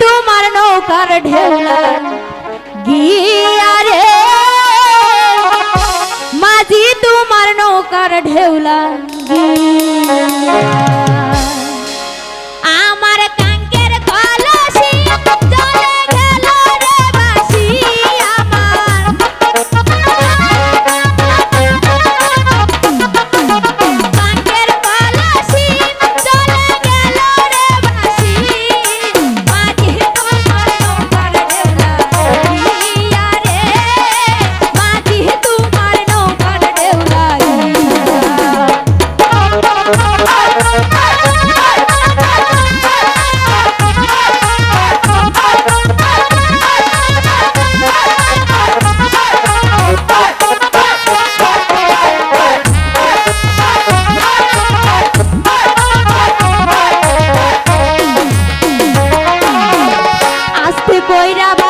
তোমার নৌকার ঢেউ গিয়া রে माझी तू मार नौकार ढेवला Baira, baira.